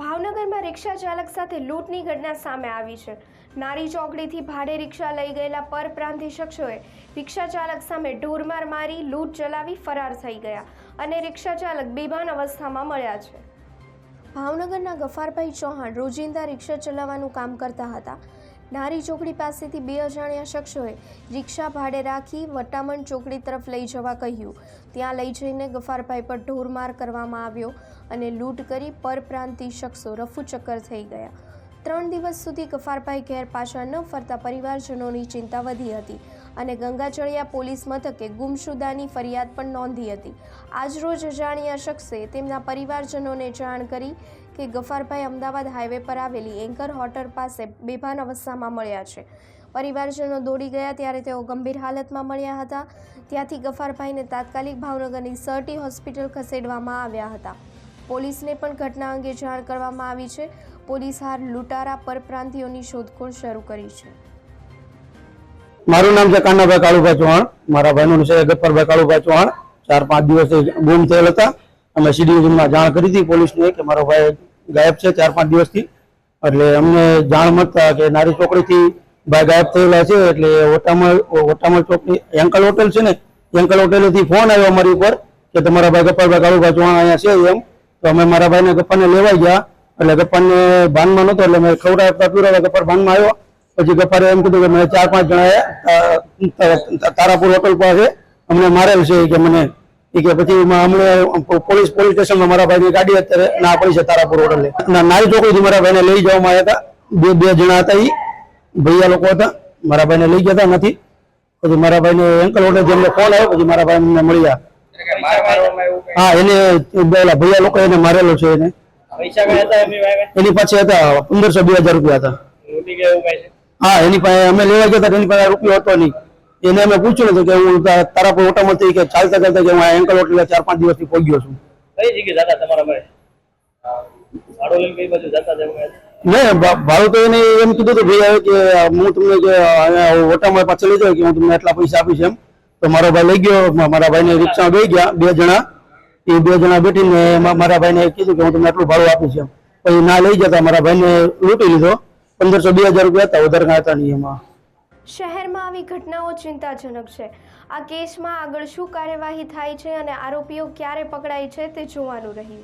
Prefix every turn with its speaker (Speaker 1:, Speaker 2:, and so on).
Speaker 1: ભાવનગરમાં રિક્ષા ચાલક સાથે લૂંટની ઘટના સામે આવી છે. નારી ચોકડીથી ભાડે રિક્ષા લઈ ગયેલા પરપ્રાંતિ શખ્સોએ રિક્ષા ચાલક સામે ઢોરમાર મારી, લૂંટ ચલાવી ફરાર થઈ ગયા અને રિક્ષા ચાલક બેભાન અવસ્થામાં મળ્યા છે. ભાવનગરના ગફારભાઈ ચૌહાણ રોજિંદા રિક્ષા ચલાવવાનું કામ કરતા હતા. નારી ચોકડી પાસેથી બે અજાણ્યા શખ્સોએ રિક્ષા ભાડે રાખી વટામણ ચોકડી તરફ લઈ જવા કહ્યું. ત્યાં લઈ જઈને ગફારભાઈ પર ઢોરમાર કરવામાં આવ્યો અને લૂંટ કરી પરપ્રાંતિ શખ્સો રફુચક્કર થઈ ગયા. ત્રણ દિવસ સુધી ગફારભાઈ ઘેર પાછા ન ફરતા પરિવારજનોની ચિંતા વધી હતી. અને ગંગાચળિયા પોલીસ મથકે ગુમશુદાની ફરિયાદ પણ નોંધી હતી. આજરોજ અજાણ્યા શખ્સે તેમના પરિવારજનોને જાણ કરી કે ગફારભાઈ અમદાવાદ હાઈવે પર આવેલી એન્કર હોટલ પાસે બેભાન અવસ્થામાં મળ્યા છે. પરિવારજનો દોડી ગયા ત્યારે તેઓ ગંભીર હાલતમાં મળ્યા હતા. ત્યાંથી ગફારભાઈને તાત્કાલિક ભાવનગરની સરટી હોસ્પિટલ ખસેડવામાં આવ્યા હતા. પોલીસને પણ ઘટના અંગે જાણ કરવામાં આવી છે. પોલીસ હાર લૂંટારા પરપ્રાંતિઓની શોધખોળ શરૂ કરી છે.
Speaker 2: મારું નામ છે કાનાભાઈ કાળુભાઈ ચૌહાણ. મારા ભાઈનું છે ગપ્પરભાઈ કાળુભાઈ ચૌહાણ. ચાર પાંચ દિવસથી ગુમ થયેલ હતા. અમે સીડીઓમાં જાણ કરી હતી પોલીસને કે મારો ભાઈ ગાયબ છે ચાર પાંચ દિવસથી. એટલે અમને જાણ મળતા કે નારી ચોકડીથી ભાઈ ગાયબ થયેલા છે એટલે ઓટામલ ઓટામલ ચોકડી એંકલ હોટેલ છે ને એંકલ હોટેલેથી ફોન આવ્યો અમારી ઉપર કે તમારા ભાઈ ગપ્પરભાઈ કાળુભાઈ ચૌહાણ અહીંયા છે એમ. તો અમે મારા ભાઈને ગપ્પાને લેવાઈ ગયા. એટલે ગપ્પાને ભાનમાં નહોતો, એટલે મેં ખવડાવતા પીવડાવ્યા ગપ્પર ભાનમાં આવ્યો. પછી ગફારે એમ કીધું કે મને ચાર પાંચ જણાએ તારાપુર હોટલ પાસે અમને મારેલ છે કે મને એ કે પછી અમને પોલીસ પોલીસ સ્ટેશનમાં મારા ભાઈની ગાડી અત્યારે ના પડી છે તારાપુર હોટલે ના નારી ચોકડીથી મારા ભાઈને લઈ જવામાં આવ્યા હતા. બે બે જણા હતા એ ભૈયા લોકો હતા. મારા ભાઈને લઈ ગયા હતા નથી. પછી મારા ભાઈને એન્કલ હોટલ જેમને ફોન આવ્યો પછી મારા ભાઈ અમને મળ્યા હા એને ભૈયા લોકો એને મારેલો છે એને.
Speaker 3: હતા
Speaker 2: એની પાછી હતા પંદરસો બે હજાર રૂપિયા હતા. હા એની પાસે અમે લેવા ગયા હતા એની પાસે રૂપિયો હતો નહીં. એને અમે પૂછ્યું હતું કે હું તારા પર ઓટોમાંથી કે ચાલતા ચાલતા કે હું આ એંકલ હોટલ ચાર પાંચ દિવસથી પહોંચ્યો છું.
Speaker 3: કઈ જગ્યાએ જતા તમારા ભાઈ? ભાડો લઈને કઈ બાજુ જતા
Speaker 2: તો એને એમ કીધું હતું ભાઈ કે હું તમને કે ઓટામાં પાછળ લઈ જાઉં કે હું તમને એટલા પૈસા આપીશ એમ. તો મારો ભાઈ લઈ ગયો મારા ભાઈને રિક્ષામાં બે ગયા બે જણા. એ બે જણા બેઠીને મારા ભાઈને કીધું કે હું તમને આટલું ભાડું આપીશ એમ. પછી ના લઈ જતા મારા ભાઈને લૂંટી લીધો. પંદરસો બે હજાર રૂપિયા હતા, વધારે ખાતા નહીં એમાં.
Speaker 1: શહેરમાં આવી ઘટનાઓ ચિંતાજનક છે. આ કેસમાં આગળ શું કાર્યવાહી થાય છે અને આરોપીઓ ક્યારે પકડાય છે તે જોવાનું રહ્યું.